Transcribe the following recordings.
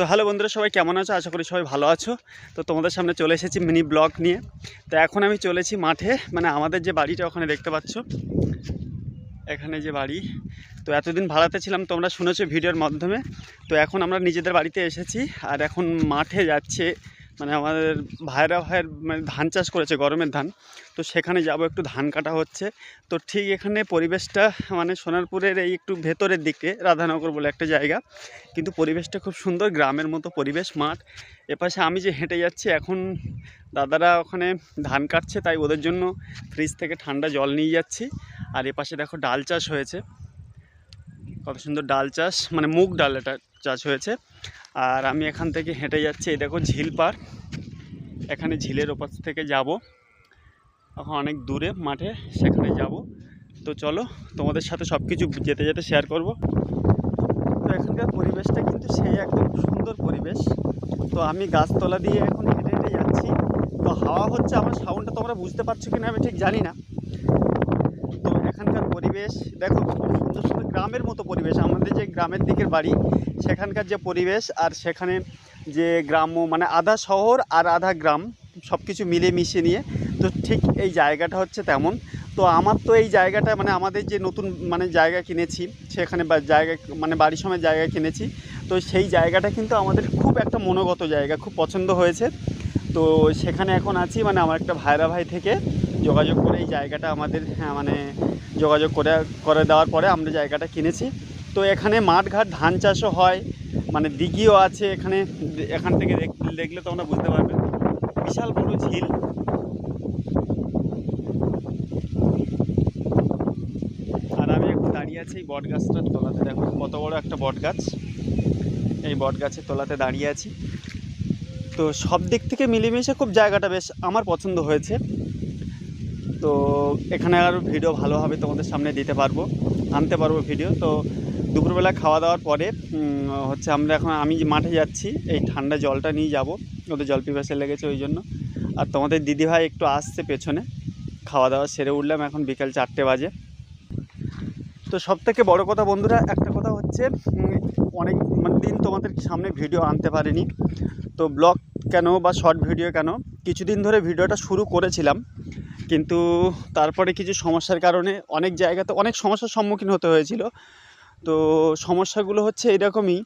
তো হ্যালো বন্ধুরা, সবাই কেমন আছো? আশা করি সবাই ভালো আছো। তো তোমাদের সামনে চলে এসেছি মিনি ব্লগ নিয়ে। তো এখন আমি চলেছি মাঠে মানে আমাদের যে বাড়িটা ওখানে দেখতে পাচ্ছ। এখানে যে বাড়ি। তো এতদিন ভাড়াতে ছিলাম, তোমরা শুনেছো ভিডিওর মাধ্যমে। তো এখন আমরা নিজেদের বাড়িতে এসেছি, আর এখন মাঠে যাচ্ছে মানে আমাদের ভাইরা ভাইয়ের মানে ধান চাষ করেছে, গরমের ধান। তো সেখানে যাব, একটু ধান কাটা হচ্ছে। তো ঠিক এখানে পরিবেশটা মানে সোনারপুরের এই একটু ভেতরের দিকে, রাধানগর বলে একটা জায়গা। কিন্তু পরিবেশটা খুব সুন্দর, গ্রামের মতো পরিবেশ, মাঠ। এপাশে আমি যে হেঁটে যাচ্ছি, এখন দাদারা ওখানে ধান কাটছে, তাই ওদের জন্য ফ্রিজ থেকে ঠান্ডা জল নিয়ে যাচ্ছি। আর এপাশে দেখো ডাল চাষ হয়েছে। কত সুন্দর ডাল চাষ মানে মুগ ডাল এটা। চাষ হয়েছে। আর আমি এখান থেকে হেঁটে যাচ্ছি, এই দেখো ঝিল পার এখানে ঝিলের ওপাশ থেকে যাব। এখন অনেক দূরে মাঠে, সেখানে যাব। তো চলো, তোমাদের সাথে সব কিছু যেতে যেতে শেয়ার করব। তো এখানকার পরিবেশটা কিন্তু সেই একদম সুন্দর পরিবেশ। তো আমি গাছতলা দিয়ে এখন হেঁটে হেঁটে যাচ্ছি। তো হাওয়া হচ্ছে, আমার সাউন্ডটা তোমরা বুঝতে পারছ কিনা আমি ঠিক জানি না। পরিবেশ, দেখো খুব সুন্দর সুন্দর গ্রামের মতো পরিবেশ। আমাদের যে গ্রামের দিকের বাড়ি, সেখানকার যে পরিবেশ আর সেখানে যে গ্রাম্য মানে আধা শহর আর আধা গ্রাম সব কিছু মিলে মিশিয়ে নিয়ে, তো ঠিক এই জায়গাটা হচ্ছে তেমন। তো আমার তো এই জায়গাটা মানে আমাদের যে নতুন মানে জায়গা কিনেছি, সেখানে বা জায়গা মানে বাড়ির সময় জায়গা কিনেছি, তো সেই জায়গাটা কিন্তু আমাদের খুব একটা মনোগত জায়গা, খুব পছন্দ হয়েছে। তো সেখানে এখন আছি মানে আমার একটা ভাইরা ভাই থেকে যোগাযোগ করে এই জায়গাটা আমাদের হ্যাঁ মানে যোগাযোগ করে করে দেওয়ার পরে আমরা জায়গাটা কিনেছি। তো এখানে মাঠঘাট, ধান চাষও হয় মানে দিঘিও আছে এখানে। এখান থেকে দেখ- দেখলে তোমরা বুঝতে পারবে। বিশাল বড় ঝিল। আর আমি এখন দাঁড়িয়ে আছি এই বট গাছটার তলাতে। দেখো কত বড় একটা বট গাছ এই বট গাছের তলাতে দাঁড়িয়ে আছি। তো সব দিক থেকে মিলেমিশে খুব জায়গাটা বেশ আমার পছন্দ হয়েছে। তো এখানে আর ভিডিও ভালোভাবে তোমাদের সামনে দিতে পারব, আনতে পারব ভিডিও। তো দুপুরবেলা খাওয়া দাওয়ার পরে হচ্ছে আমরা এখন আমি মাঠে যাচ্ছি, এই ঠান্ডা জলটা নিয়ে যাব, ওদের জল পিপাসে লেগেছে ওই জন্য। আর তোমাদের দিদিভাই একটু আসছে পেছনে, খাওয়া দাওয়া সেরে উঠলাম এখন বিকেল চারটে বাজে। তো সব থেকে বড়ো কথা বন্ধুরা, একটা কথা হচ্ছে অনেক মানে দিন তোমাদের সামনে ভিডিও আনতে পারিনি। তো ব্লগ কেন বা শর্ট ভিডিও কেন, কিছুদিন ধরে ভিডিওটা শুরু করেছিলাম কিন্তু তারপরে কিছু সমস্যার কারণে অনেক জায়গাতে অনেক সমস্যার সম্মুখীন হতে হয়েছিল। তো সমস্যাগুলো হচ্ছে এরকমই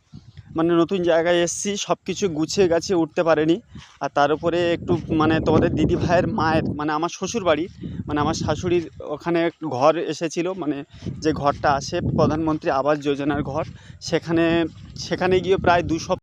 মানে নতুন জায়গায় এসেছি সব কিছু গুছিয়ে গাছিয়ে উঠতে পারেনি। আর তার উপরে একটু মানে তোমাদের দিদি ভাইয়ের মায়ের মানে আমার শ্বশুর বাড়ি মানে আমার শাশুড়ির ওখানে ঘর এসেছিল মানে যে ঘরটা আসে প্রধানমন্ত্রী আবাস যোজনার ঘর, সেখানে সেখানে গিয়ে প্রায় দু সপ্তাহ